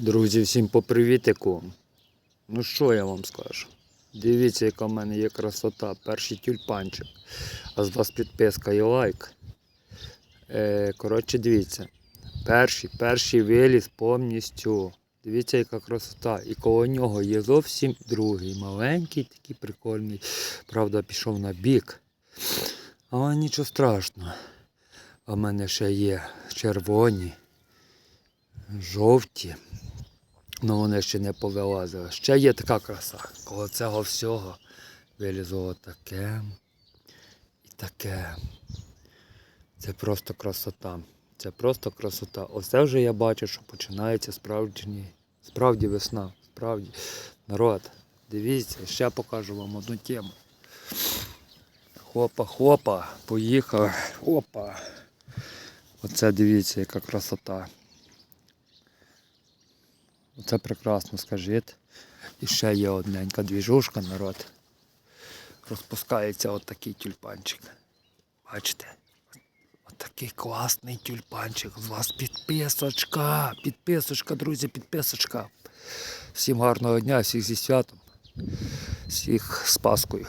Друзі, всім по привітику. Ну що я вам скажу? Дивіться, яка в мене є красота. Перший тюльпанчик. А з вас підписка і лайк. Е, коротше, дивіться. Перший, перший виліз повністю. Дивіться, яка красота. І коло нього є зовсім другий. Маленький, такий прикольний. Правда, пішов на бік. Але нічого страшного. А в мене ще є червоні, жовті. Ну вони ще не повилазили. Ще є така краса. Коло цього всього вилізло таке і таке. Це просто красота. Це просто красота. Оце вже я бачу, що починається справжній, справді весна. Справді. Народ, дивіться, ще покажу вам одну тему. Хопа, хопа, поїхав. Опа. Оце дивіться, яка красота. Оце прекрасно, скажіть. І ще є одненька двіжушка, народ. Розпускається отакий тюльпанчик. Бачите? Отакий класний тюльпанчик. З вас підписочка. Підписочка, друзі, підписочка. Всім гарного дня, всіх зі святом. Всіх з Паскою.